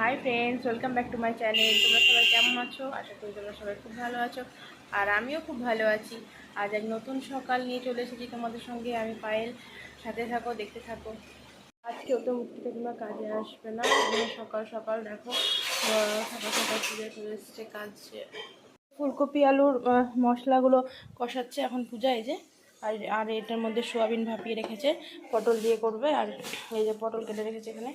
Hi friends welcome back to my channel তোমরা সবাই কেমন আছো? আশা করি তোমরা সবাই খুব ভালো আছো। আর আমিও খুব ভালো আছি। আজ এক নতুন সকাল নিয়ে চলে এসেছি তোমাদের সঙ্গে। আমি পায়েল, সাথে থাকো, দেখতে থাকো। আজকেও তো মুক্তিতে তোমরা কাজে আসবে না। সকাল সকাল দেখো সকাল সকাল পূজা চলে এসেছে, কাজে। ফুলকপি, আলুর মশলাগুলো কষাচ্ছে এখন পূজা এই যে। আর আর এটার মধ্যে সোয়াবিন ভাপিয়ে রেখেছে। পটল দিয়ে করবে। আর এই যে পটল কেটে রেখেছে এখানে।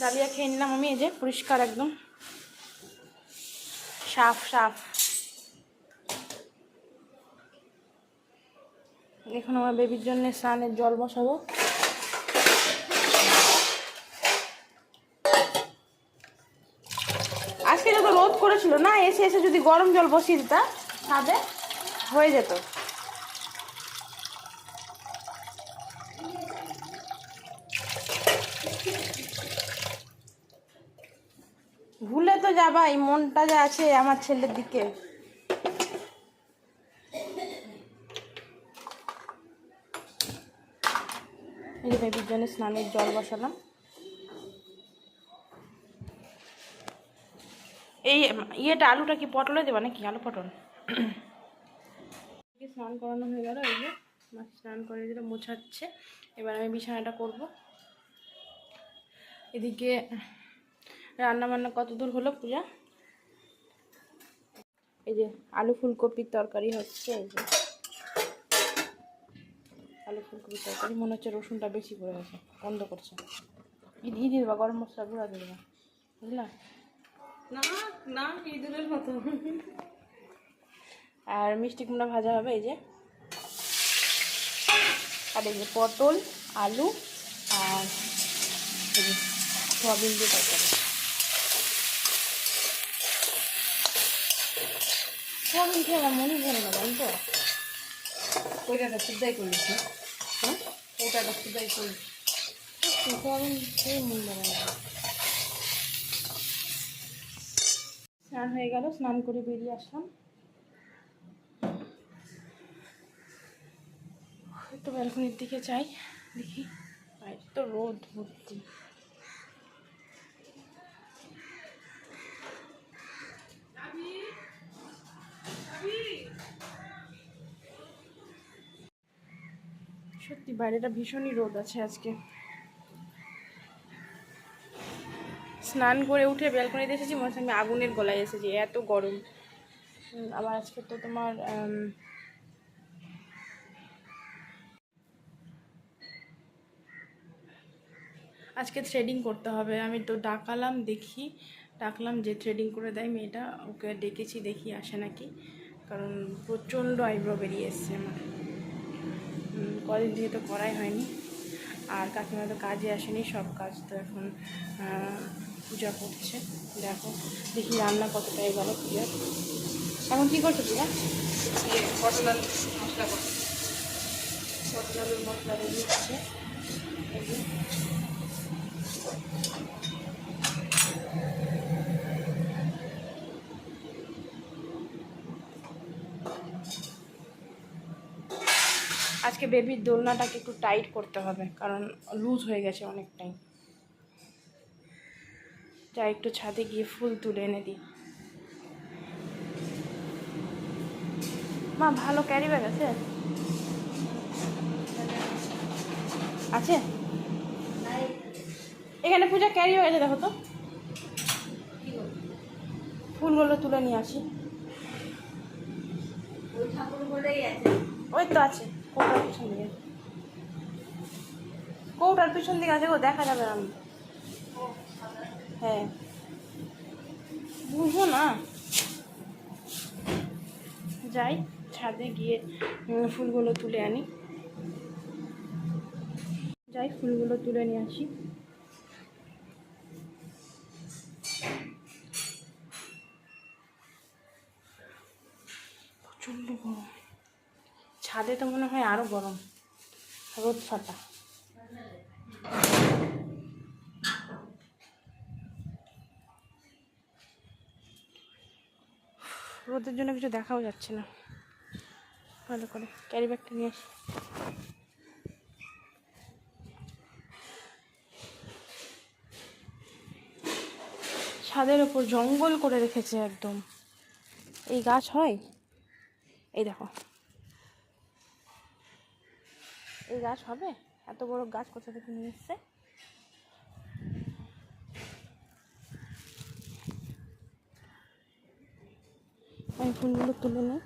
ডালিয়া খেয়ে নিলাম আমি, এই যে পরিষ্কার একদম। সাফ সাফ। এখন আমার বেবির জন্য স্নানের জল বসাবো। আজকে যত রোদ করেছিল না, এসে এসে যদি গরম জল বসিয়ে দিতা ছাদে হয়ে যেত। তো যাবাই মনটা যে আছে আমার ছেলের দিকে। এই বেবির জন্য স্নানের জল বসালাম। এই ইয়েটা আলুটা কি পটলে দেবা নাকি? আলু পটল। স্নান করানো হয়ে গেল, এই যে মাছ স্নান করে দিলে, মোছাচ্ছে। এবার আমি বিছানাটা করব। এদিকে রান্না বান্না কত দূর হলো পূজা? এই যে আলু ফুলকপির তরকারি হচ্ছে এই যে আলু ফুলকপির তরকারি। মনে হচ্ছে রসুনটা বেশি পড়ে গেছে বন্ধ করছে। ই দিয়ে দিবা গরম মশলা গুঁড়া দিয়ে দেবা বুঝলা? না না ইঁদুরের মতো। আর মিষ্টি কুমড়া ভাজা হবে এই যে। আর এই যে পটল আলু আর সোয়াবিন দিয়ে তরকারি। সোয়াবিন খেয়ে আমার মনে ধরে না, জানো তো? ওইটাটা শুদ্ধাই করেছি। হ্যাঁ? ওটাটা শুদ্ধাই করেছি। সোয়াবিন খেয়ে মন ধরে না। স্নান হয়ে গেল, স্নান করে বেরিয়ে আসলাম। একটু ব্যালকনির দিকে যাই, দেখি। তো রোদ ভর্তি। সত্যি বাইরেটা ভীষণই রোদ আছে আজকে। স্নান করে উঠে ব্যালকনিতে এসেছি, মনে হচ্ছে আমি আগুনের গলায় এসেছি, এত গরম। আবার আজকে তো তোমার আজকে থ্রেডিং করতে হবে। আমি তো ডাকালাম, দেখি। ডাকলাম যে থ্রেডিং করে দেয় মেয়েটা, ওকে ডেকেছি, দেখি আসে নাকি। কারণ প্রচণ্ড আইব্রো বেরিয়ে এসছে আমার। কদিন থেকে তো করাই হয়নি। আর কাকিমা তো কাজে আসেনি সব কাজ তো এখন পূজা করছে। দেখো দেখি রান্না কতটা এগোলো পূজার। এখন কী করছ পূজা? ইয়ে, পটল মশলা করছি। পটল মশলা রেডি হচ্ছে এই যে। আজকে বেবির দোলনাটাকে একটু টাইট করতে হবে, কারণ লুজ হয়ে গেছে অনেকটাই। যা একটু ছাদে গিয়ে ফুল তুলে এনে দিই। মা, ভালো ক্যারি ব্যাগ আছে? আছে? এখানে পূজা ক্যারি হয়েছে দেখো তো। ফুলগুলো তুলে নিয়ে আসি। আছে ওই তো আছে। কৌটার পিছন দিকে কৌটার পিছন দিকে আছে গো, দেখা যাবে আমি। হ্যাঁ। বুঝব না। যাই, ছাদে গিয়ে ফুলগুলো তুলে আনি। যাই, ফুলগুলো তুলে নিয়ে আসি। ছাদে তো মনে হয় আরও গরম। রোদ ছাতা রোদের জন্য কিছু দেখাও যাচ্ছে না। ভালো করে ক্যারি ব্যাগটা নিয়ে আসি। ছাদের ওপর জঙ্গল করে রেখেছে একদম। এই গাছ হয়? এই দেখো। এই গাছ হবে? এত বড় গাছ কোথা থেকে নিয়ে এসছে? আমি ফুলগুলো তুলে নিই।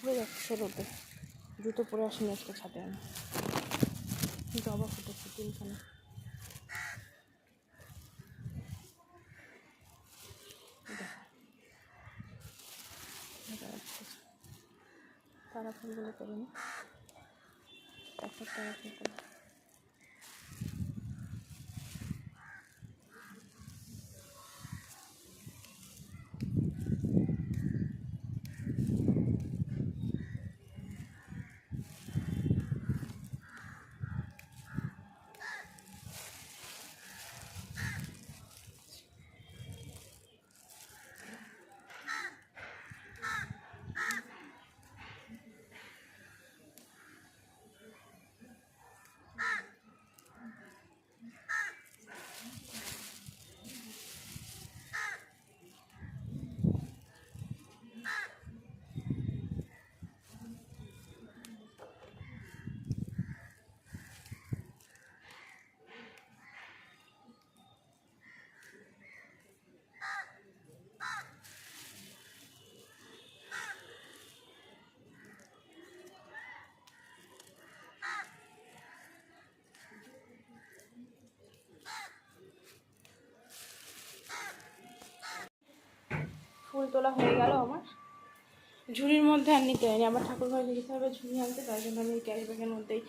পড়ে যাচ্ছে রোদে জুতো পরে আসেনি আজকে ছাদে আমি। আবার ফুটেছে তিনখানে দেখো। দেখা যাচ্ছে। ফুলগুলো করে নি একটা তারা তোলা হয়ে গেল আমার। ঝুড়ির মধ্যে আর নিতে হয়নি। আমার ঠাকুর ঘরে যেতে হবে, ঝুড়ি আনতে তাই জন্য আমি ক্যারি ব্যাগের মধ্যেই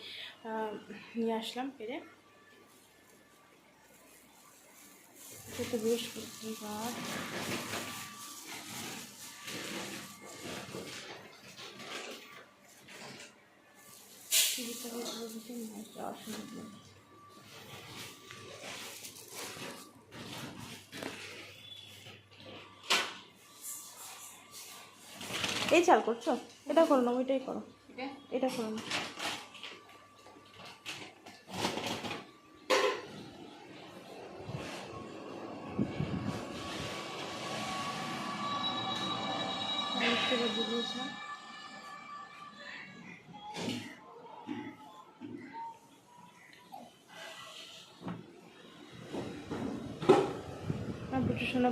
নিয়ে আসলাম পেরে সেটা বৃহস্পতিবার। টিভিটা বসে নিয়ে যাওয়ার সুযোগ নেই। এই চাল করছ? এটা করো না, ওইটাই করো। এটা করো না।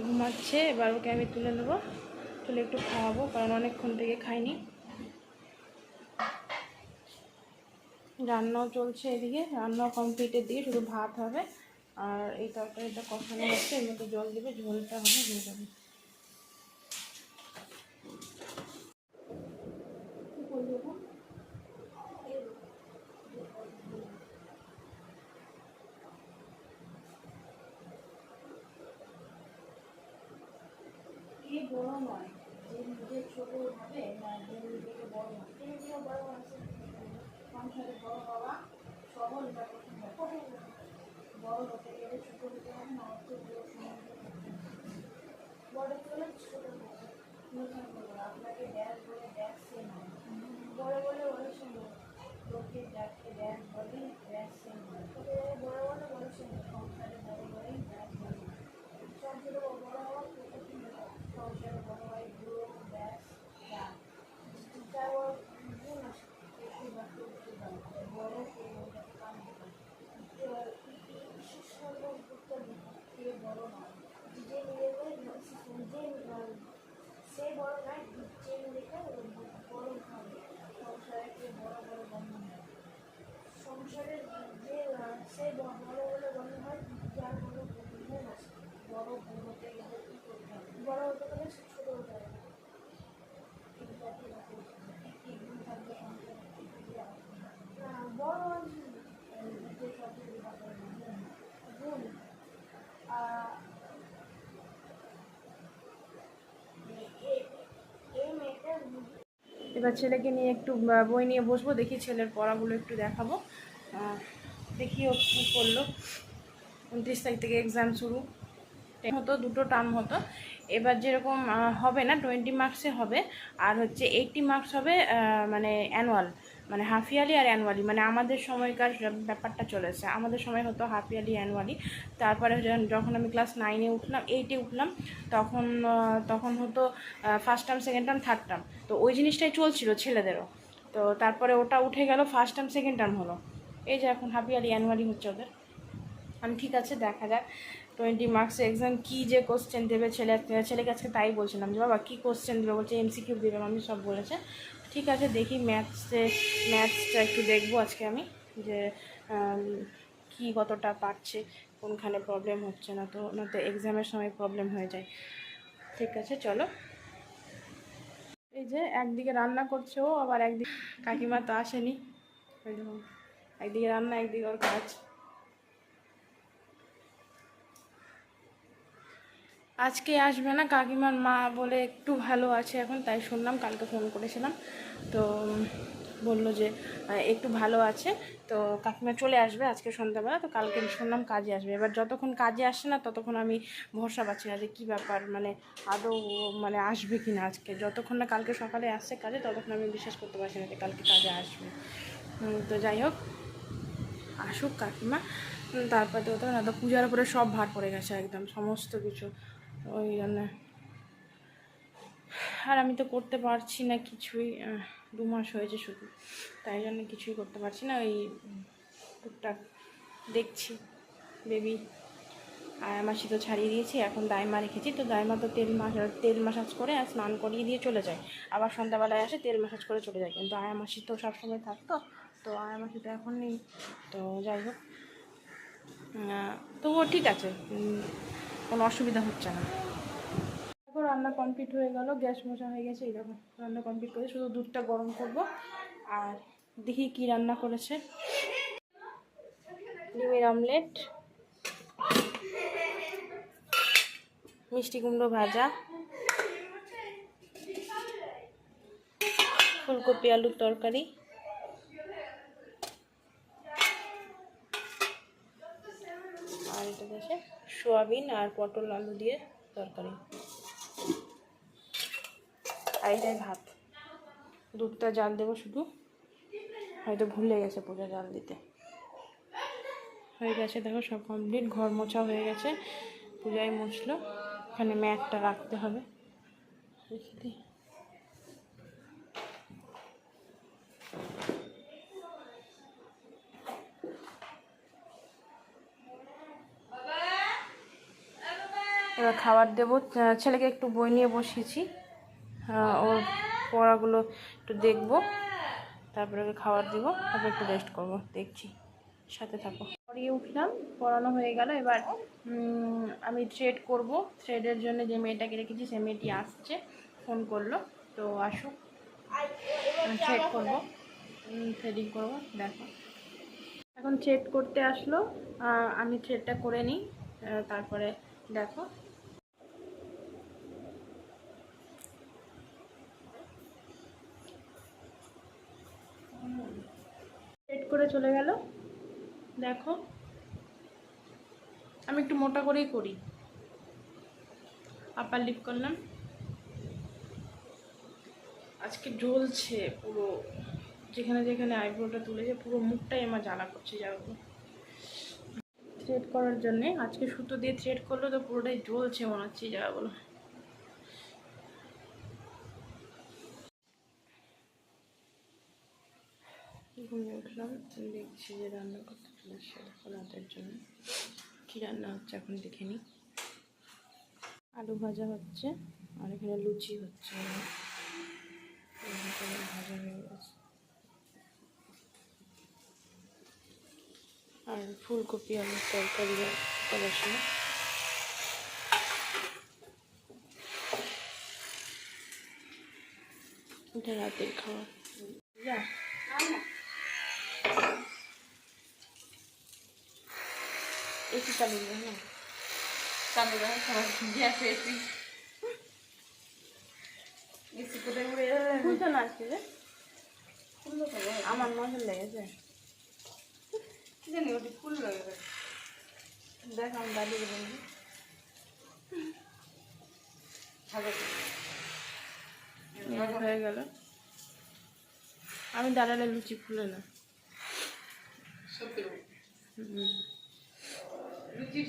ঘুমাচ্ছে, এবার ওকে আমি তুলে নেব। তুলে একটু খাওয়াবো, কারণ অনেকক্ষণ থেকে খাইনি। রান্নাও চলছে এদিকে, রান্না কমপ্লিটের দিকে শুধু ভাত হবে, আর এই তরকারিটা কষানো হচ্ছে, এর মধ্যে জল দেবে, ঝোলটা হবে, হয়ে যাবে কি করব এখন? এ বড় নয় যে নিজের ছোট হবে না যে নিজেকে বড় হবে যে নিজেকে বড় আছে সংসারে বড় হওয়া সবল বা কঠিন হয়। কঠিন না। বড় গেলে ছোটো হতে হবে না অত বড় সময় বড় ছোট হবে নতুন আপনাকে ড্যাশ বলে সে নয় বড় বলে অনেক সুন্দর লোকে যাকে ড্যাশ বলে ড্যাশ সে নয় ছোট বলে বড় বলে বড় সুন্দর সংসারে বড় বলেই ড্যাশ বলে সব ছোট বড় হওয়া কঠিন ব্যাপার। সংসারে বড় হয় বুড়ো ড্যাশ ড্যাশ যার বড় গুণ আছে একটু বা একটু দাম বড় কে বড় কাম এবার বিশেষ করে উত্তর দিতে কে বড় নয় যে নিজেকে যে সে বড় নয় যে নিজেকে বড় হবে সংসারে কে বড় বড় বন্ধন হয় সংসারের যে আহ, সে ব- বড় বলে মনে হয় যার কোনো গুণ আছে বড় গুণ হতে গেলে কী করতে হবে বড় হতে গেলে সে ছোট হতে হবে এই জাতীয় ব্যাপার। একটি গুণ থাকবে সংসারে, একটি গুণ থাকবে না। না, বড় আছে, এই যে সবগুলো ব্যাপার না, গুণ। আহ, এ- এ- এই মেয়েটার এবার ছেলেকে নিয়ে একটু বই নিয়ে বসবো, দেখি ছেলের পড়াগুলো একটু দেখাবো। দেখি ও কী করল। উনত্রিশ তারিখ থেকে এক্সাম শুরু। হতো, দুটো টার্ম হতো। এবার যেরকম হবে না টোয়েন্টি মার্কসে হবে। আর হচ্ছে এইটটি মার্কস হবে মানে অ্যানুয়াল মানে হাফ ইয়ারলি আর অ্যানুয়ালি মানে আমাদের সময়কার ব্যাপারটা চলেছে। আমাদের সময় হতো হাফ ইয়ারলি অ্যানুয়ালি। তারপরে যখন- আমি ক্লাস নাইনে উঠলাম এইটে উঠলাম, তখন তখন হতো first term second term third term তো ওই জিনিসটাই চলছিল ছেলেদেরও। তো তারপরে ওটা উঠে গেল ফার্স্ট টার্ম সেকেন্ড টার্ম হলো। এই যে এখন হাফ ইয়ারলি অ্যানুয়ালি হচ্ছে ওদের। আমি ঠিক আছে, দেখা যাক। টোয়েন্টি মার্কস এক্সাম কী যে কোশ্চেন দেবে ছেলে, ছেলেকে আজকে তাই বলছিলাম যে, বাবা, কী কোশ্চেন দেবে? বলছে এমসিকিউ দেবে। আমি সব বলেছে। ঠিক আছে, দেখি ম্যাথসে, ম্যাথসটা একটু দেখব আজকে আমি, যে কি কতটা পারছে, কোনখানে প্রবলেম হচ্ছে না তো না তো এক্সামের সময় প্রবলেম হয়ে যায়। ঠিক আছে, চলো। এই যে, একদিকে রান্না করছে ও, আবার একদিকে, কাকিমা তো আসেনি। একদিকে রান্না, একদিকে ওর কাজ। আজকে আসবে না, কাকিমার মা বলে একটু ভালো আছে এখন, তাই শুনলাম, কালকে ফোন করেছিলাম। তো বলল যে একটু ভালো আছে। তো কাকিমা চলে আসবে আজকে সন্ধ্যাবেলা, তো কালকে শুনলাম কাজে আসবে। এবার যতক্ষণ কাজে আসে না, ততক্ষণ আমি ভরসা পাচ্ছি না যে কী ব্যাপার মানে আদৌ মানে আসবে কি না আজকে। যতক্ষণ না কালকে সকালে আসছে কাজে, ততক্ষণ আমি বিশ্বাস করতে পারছি না যে কালকে কাজে আসবে। তো যাই হোক, আসুক কাকিমা। তারপর তো না, তো পূজার উপরে সব ভার পড়ে গেছে একদম, সমস্ত কিছু। ওই জন্য। আর আমি তো করতে পারছি না কিছুই দু মাস হয়েছে শুধু। তাই জন্য কিছুই করতে পারছি না, ওই টুকটাক দেখছি বেবি আর মাসি তো ছাড়িয়ে দিয়েছি, এখন দাইমা রেখেছি, তো দাইমা তো তেল মাস তেল মাসাজ করে আর স্নান করিয়ে দিয়ে চলে যায়। আবার সন্ধ্যাবেলায় আসে, তেল মাসাজ করে চলে যায়। কিন্তু আয়া মাসি তো সবসময় থাকতো, তো আয়া মাসি তো এখন নেই, তো যাই হোক। তবুও ঠিক আছে কোনো অসুবিধা হচ্ছে না। তারপর রান্না কমপ্লিট হয়ে গেল, গ্যাস মোছা হয়ে গেছে, এই দেখো, রান্না কমপ্লিট করে শুধু দুধটা গরম করব। আর দেখি কি রান্না করেছে। ডিমের অমলেট মিষ্টি কুমড়ো ভাজা, ফুলকপি আলুর তরকারি। এটা আছে সোয়াবিন আর পটল আলু দিয়ে তরকারি। আর এটাই ভাত। দুধটা জাল দেবো শুধু। হয়তো ভুলে গেছে পূজা জাল দিতে। হয়ে গেছে, দেখো সব কমপ্লিট ঘর মোছা হয়ে গেছে। পূজায় মুছলো। এখানে ম্যাটটা রাখতে হবে। রেখে দিই এবার খাবার দেবো। ছেলেকে একটু বই নিয়ে বসিয়েছি। ওর পড়াগুলো একটু দেখব। তারপরে ওকে খাবার দিব। তারপর একটু রেস্ট করব। দেখছি। সাথে থাকো। পড়িয়ে উঠলাম। পড়ানো হয়ে গেল। এবার আমি থ্রেড করব। থ্রেডের জন্য যে মেয়েটাকে রেখেছি, সে মেয়েটি আসছে। ফোন করল। তো আসুক। থ্রেড করব। থ্রেডিং করব। দেখো। এখন থ্রেড করতে আসলো। আমি থ্রেডটা করে নিই। তারপরে দেখো সেট করে চলে গেল। দেখো। আমি একটু মোটা করেই করি। আপার লিপ করলাম। আজকে জ্বলছে পুরো। যেখানে যেখানে আইব্রোটা তুলেছে, পুরো মুখটাই আমার জ্বালা করছে যাব থ্রেড করার জন্যে। আজকে সুতো দিয়ে থ্রেড করল তো পুরোটাই জ্বলছে মনে হচ্ছে এই দেখছি যে রান্না করতে চলে আসছে দেখো রাতের জন্য। কী রান্না হচ্ছে এখন দেখে নিই আলু ভাজা হচ্ছে, আর এখানে লুচি হচ্ছে। ভাজা হয়ে গেছে। আর ফুলকপি আলুর তরকারি পড়াশোনা এটা রাতের খাওয়া যা এসি চালু দিবে না চালু রাখা খাবার গ্যাস এসি এসি কোথায় উড়ে যাবে খুলতো না আজকে রে খুললো তো ভাই। আমার নজর লেগেছে জানি ওটি খুললো এবার দেখ দাদিকে বলবি ভালো হয়ে গেল আমি দাঁড়ালে লুচি ফুলে না শত্রু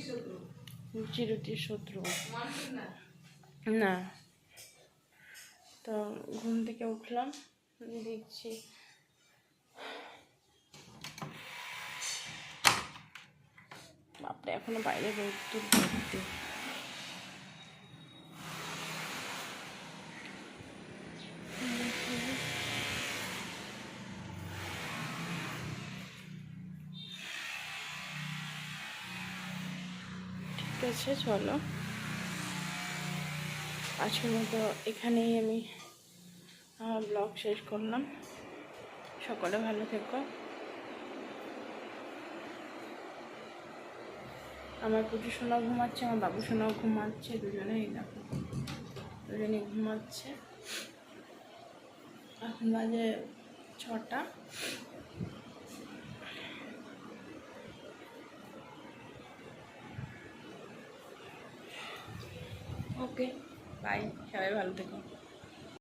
শত্রু। রুটির শত্রু। না। তো ঘুম থেকে উঠলাম দেখছি। বাপরে এখনও বাইরে রোদ ভর্তি আছে, চলো। আজকের মতো এখানেই আমি আমার ব্লগ শেষ করলাম। সকলে ভালো থেকো। আমার পুজো সোনাও ঘুমাচ্ছে, আমার বাবু সোনাও ঘুমাচ্ছে, দুজনেই দেখো। দুজনেই ঘুমাচ্ছে। এখন বাজে ছটা। ওকে বাই সবাই ভালো থেকো।